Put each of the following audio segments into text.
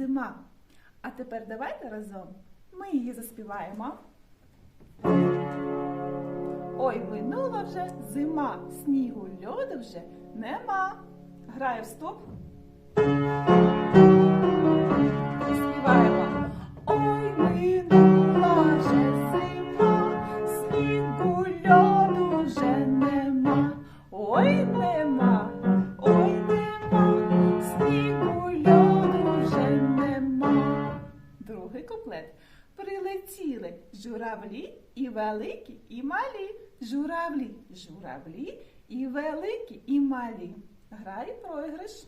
зима. А тепер давайте разом ми її заспіваємо. Ой, минула вже зима, снігу льоду вже нема. Граю в стоп. Прилетіли журавлі і великі, і малі. Журавлі, журавлі і великі, і малі. Грай програш.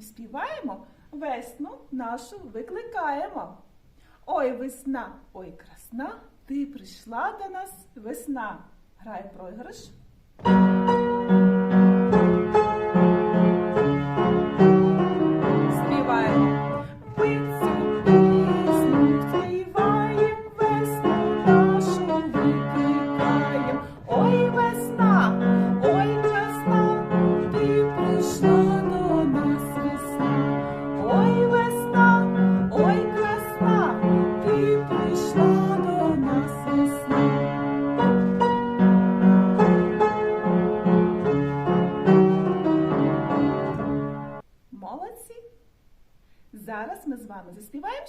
Пісню співаємо, весну нашу викликаємо. Ой, весна, ой, красна, ти прийшла до нас весна. Грай програш.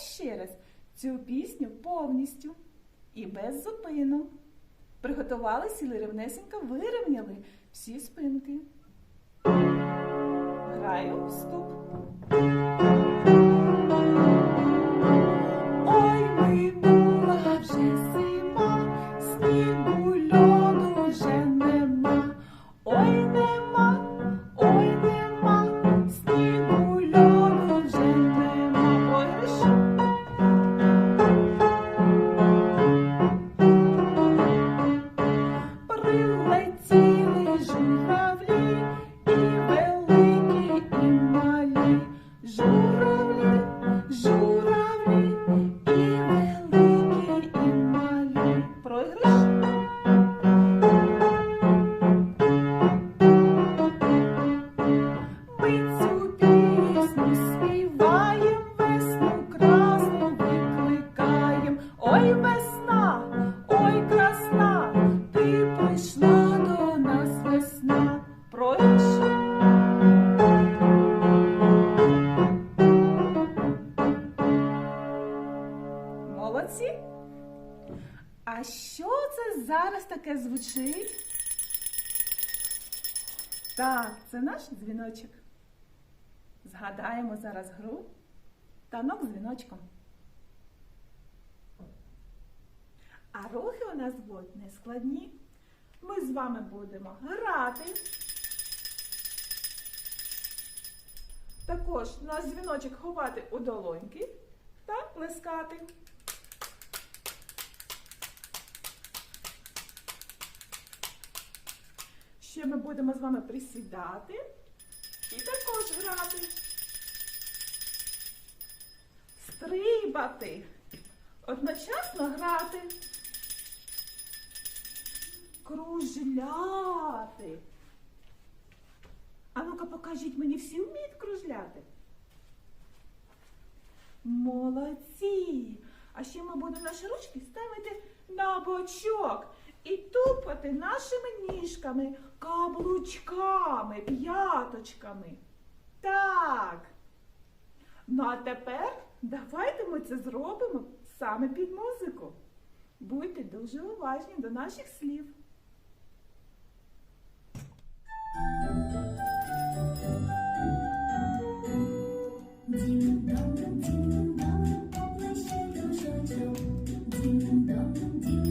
Ще раз цю пісню повністю і без зупину. Приготували сіли рівнесенько, вирівняли всі спинки. Граю вступ. Зараз таке звучить? Так, це наш дзвіночок. Згадаємо зараз гру танок з дзвіночком. А рухи у нас будуть нескладні. Ми з вами будемо грати. Також наш дзвіночок ховати у долоньки та плескати. Ще ми будемо з вами присідати і також грати. Стрибати. Одночасно грати. Кружляти. А ну-ка покажіть мені, всі вміють кружляти? Молодці! А ще ми будемо наші ручки ставити на бочок і тупати нашими ніжками, каблучками, п'яточками. Так. Ну а тепер давайте ми це зробимо саме під музику. Будьте дуже уважні до наших слів. Дім-дом, дім-дом, поплещи дружочок. Дім-дом, дім-дом,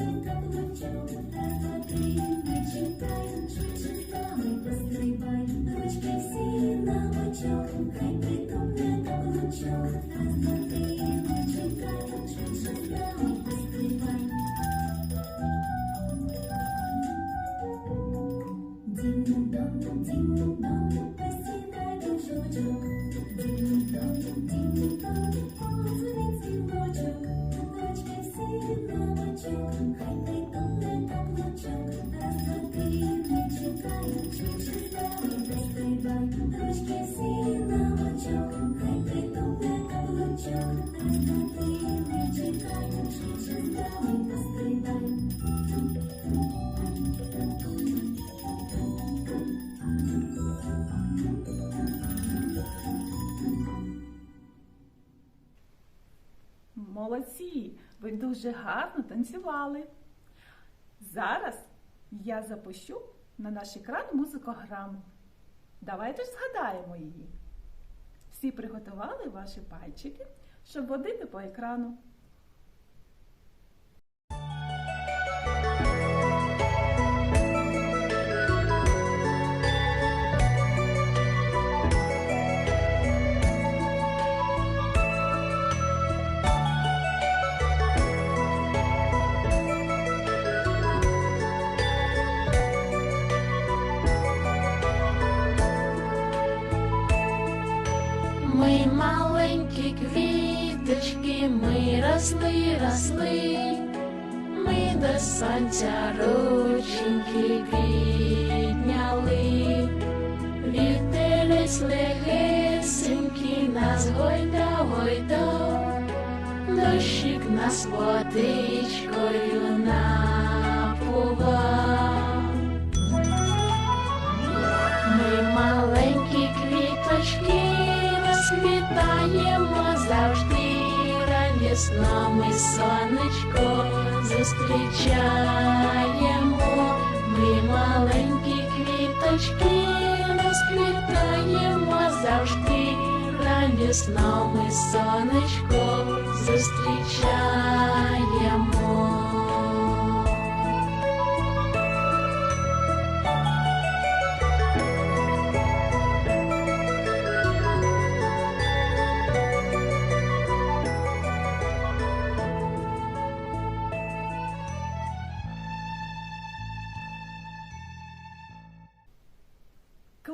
Thank you. Молодці! Ви дуже гарно танцювали. Зараз я запущу на наш екран музикограму. Давайте ж згадаємо її. Всі приготували ваші пальчики, щоб водити по екрану. Квіточки, ми росли, росли, ми до сонця рученьки підняли, вітерець легесенький нас гойда, гойда, дощик нас водичкою напував. Ми маленькі квіточки розквітаємо завжди радісно ми сонечко зустрічаємо. Ми маленькі квіточки розквітаємо завжди радісно ми сонечко зустрічаємо.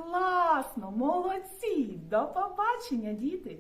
Класно! Молодці! До побачення, діти!